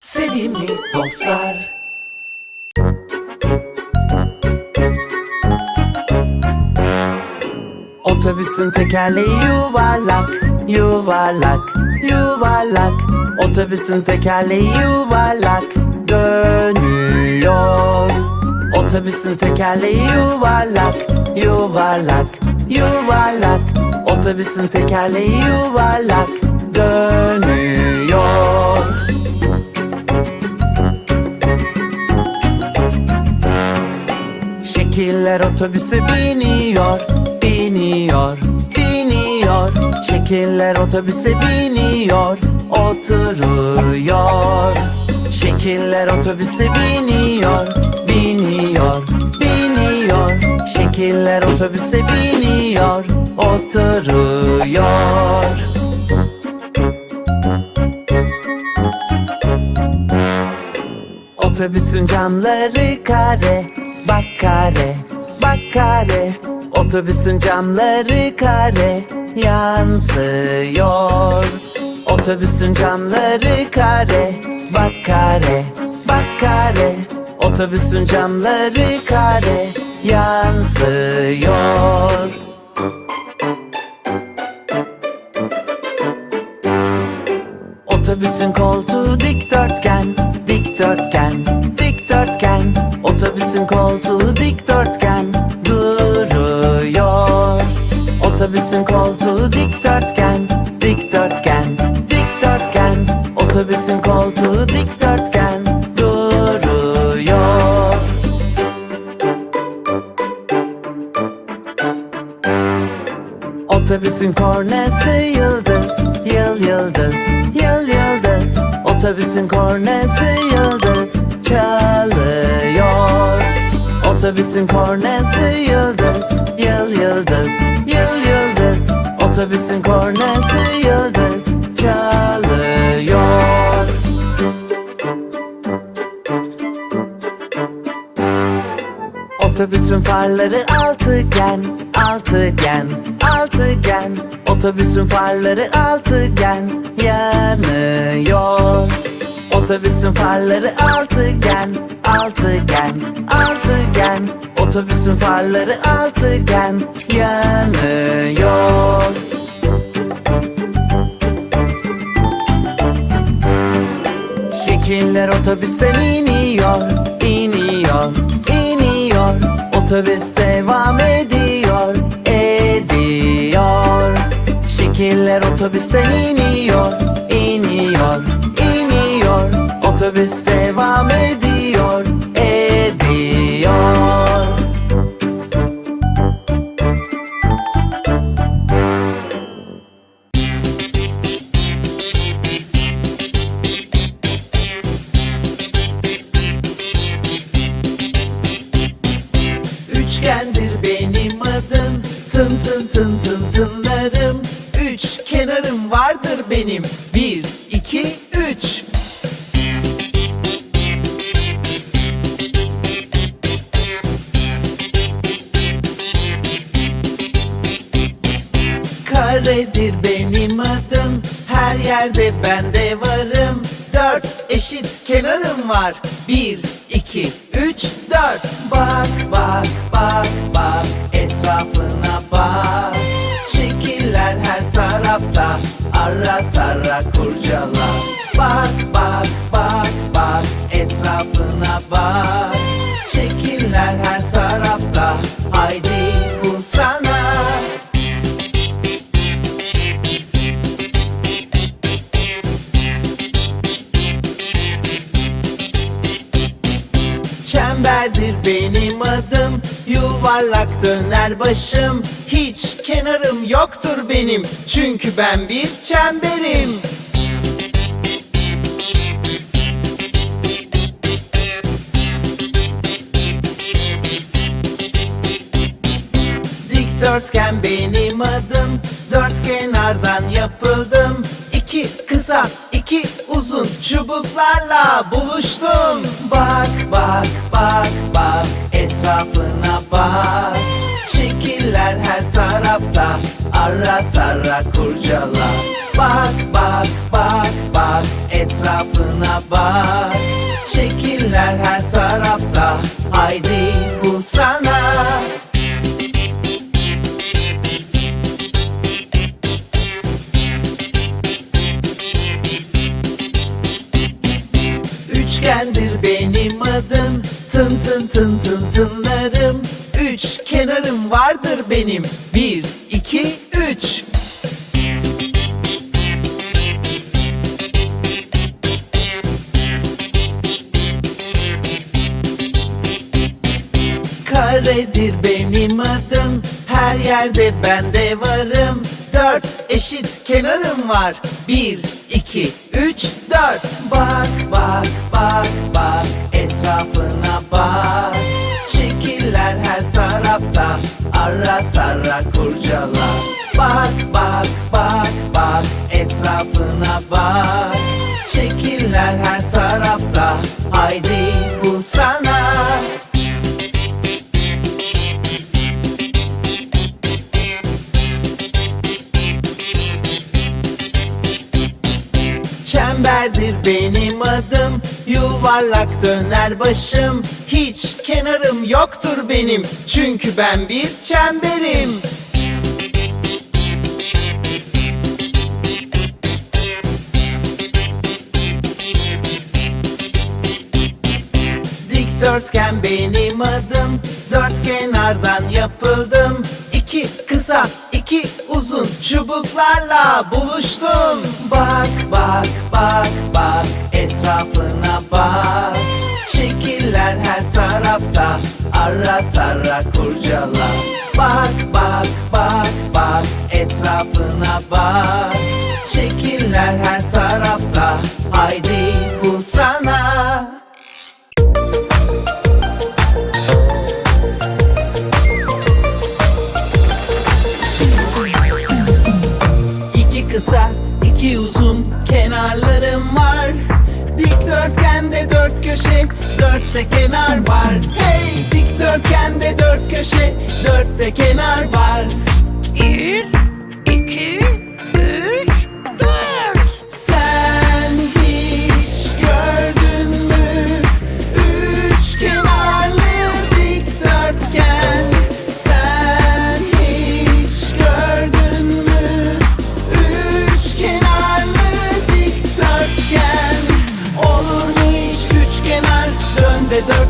Sevimli dostlar. Otobüsün tekerleği yuvarlak, yuvarlak, yuvarlak. Otobüsün tekerleği yuvarlak, dönüyor. Otobüsün tekerleği yuvarlak, yuvarlak, yuvarlak. Otobüsün tekerleği yuvarlak, dönüyor Şekiller otobüse biniyor, biniyor, biniyor. Şekiller otobüse biniyor, oturuyor. Şekiller otobüse biniyor, biniyor, biniyor. Şekiller otobüse biniyor, oturuyor. Otobüsün camları kare, bak kare, bak kare. Otobüsün camları kare, yansıyor. Otobüsün camları kare, bak kare, bak kare. Otobüsün camları kare, yansıyor. Otobüsün koltuğu dikdörtgen, dikdörtgen, dikdörtgen. Otobüsün koltuğu dikdörtgen, duruyor. Otobüsün koltuğu dikdörtgen, dikdörtgen, dikdörtgen. Otobüsün koltuğu dikdörtgen, duruyor. Otobüsün kornası yıldız, yıl yıldız, yıl yıldız. Otobüsün kornası yıldız, Otobüsün kornası yıldız, yıl yıldız, yıl yıldız. Otobüsün kornası yıldız, çalıyor. Otobüsün farları altıgen, altıgen, altıgen Otobüsün farları altıgen, yanıyor Otobüsün farları altıgen, altıgen, altıgen Otobüsün farları altıgen, yanıyor Şekiller otobüsten iniyor, iniyor, iniyor. Otobüs devam ediyor, ediyor. Şekiller otobüsten iniyor, iniyor, iniyor. Otobüs devam ediyor, Kenarım vardır benim. Bir, iki, üç. Karedir benim adım. Her yerde ben de varım. Dört eşit kenarım var. Bir, iki, üç, dört. Bak, bak, bak Ara tara kurcala. Bak, bak, bak, bak Etrafına bak. Şekiller her tarafta Haydi bulsana Çemberdir benim adım Yuvarlak döner başım Hiç kenarım yoktur benim. Çünkü ben bir çemberim. Dikdörtgen benim adım Dört kenardan yapıldım. İki kısa, iki uzun çubuklarla buluştum Şekiller her tarafta Ara tara kurcala. Bak bak bak bak etrafına bak. Şekiller her tarafta Haydi bulsana Üçgendir benim adım Tın tın tın tın tınlarım. Üç kenarım vardır benim Karedir benim adım. Her yerde ben de varım. Dört eşit kenarım var. Bir, iki, üç, dört. Bak bak bak bak Etrafına bak. Şekiller her tarafta. Ara tara kurcala. Bak bak bak bak Etrafına bak Yuvarlak döner başım. Hiç kenarım yoktur benim. Çünkü ben bir çemberim. Dikdörtgen benim adım. Dört kenardan yapıldım. İki kısa iki uzun çubuklarla buluştum. Bak bak bak bak etrafına bak tarafta ara tara kurcala. Bak bak bak bak etrafına bak. Şekiller her tarafta haydi bulsana İki köşe, dörtte kenar var Hey! Dikdörtgende dört köşe, dörtte kenar var Bir,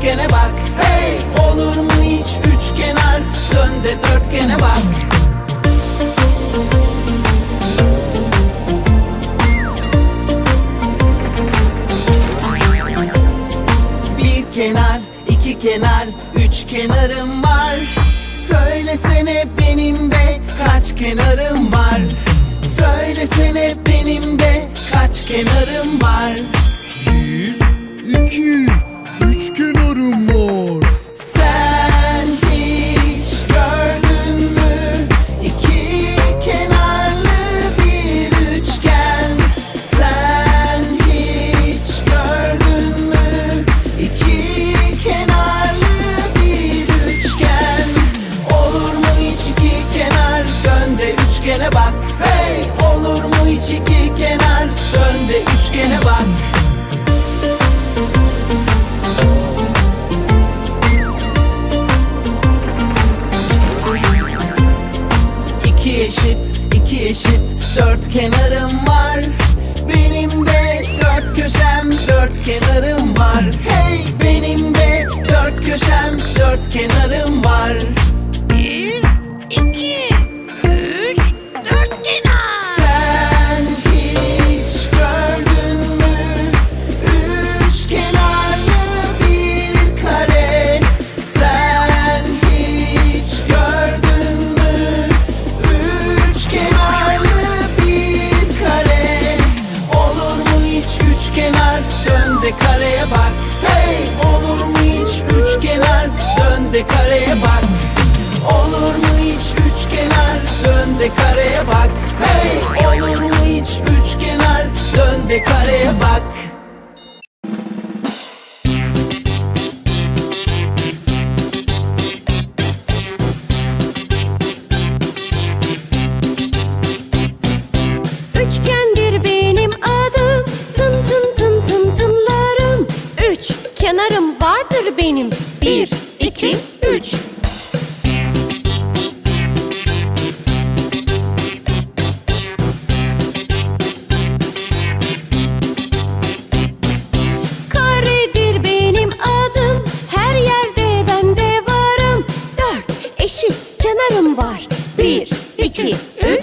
dörtgene bak. Hey, olur mu hiç üç kenar? Dön de dörtgene bak. Bir kenar, iki kenar, üç kenarım var Söylesene benim de kaç kenarım var Söylesene benim de kaç kenarım var Bir, iki, üç kenarım var. Sen hiç gördün mü iki kenarlı bir üçgen? Sen hiç gördün mü iki kenarlı dört kenarım var. Benim de dört köşem, dört kenarım var. Hey benim de dört köşem, dört kenarım var iki, üç. Karedir benim adım Her yerde ben de varım. Dört eşit kenarım var. Bir, iki, üç,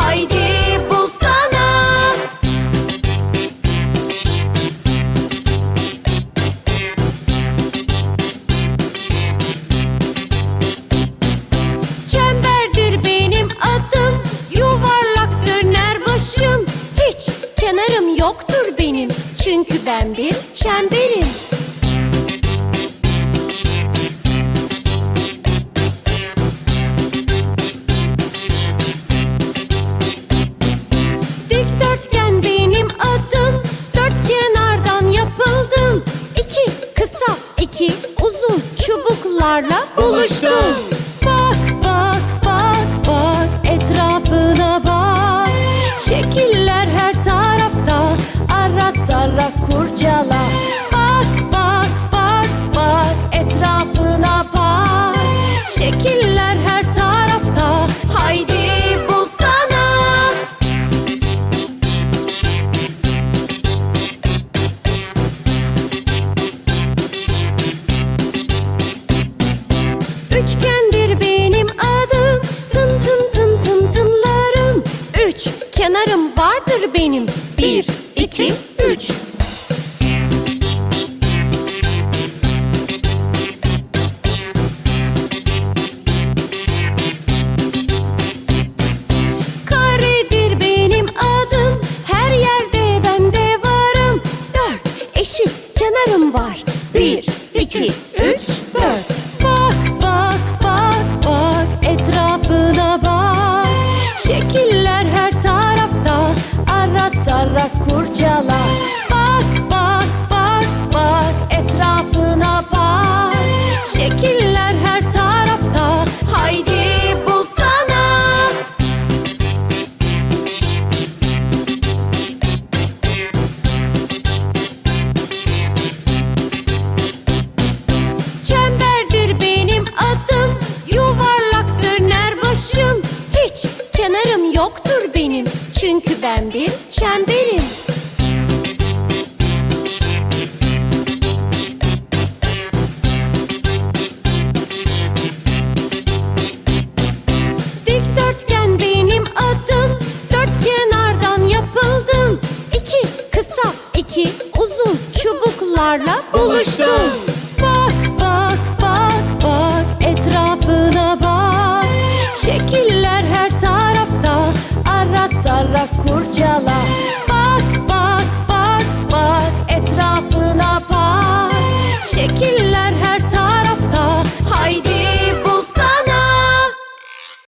Haydi bulsana. Çemberdir benim adım Yuvarlak döner Hiç kenarım yoktur benim Çünkü ben bir çemberim buluştum Bak bak bak bak etrafına bak. Şekiller her tarafta Arak tarak kurcala kenarım vardır benim. Bir, iki, üç. Karedir benim adım. Her yerde ben varım. Dört eşit kenarım var. Bir, iki, kurcala Bak bak bak bak etrafına bak. Şekiller her tarafta. Haydi bulsana Çemberdir benim adım. Yuvarlak döner başım. Hiç kenarım yoktur benim. Çünkü ben bir çemberim onlarla buluştum. Bak bak bak bak etrafına bak. Şekiller her tarafta. Ara tara kurcala. Bak bak bak bak etrafına bak. Şekiller her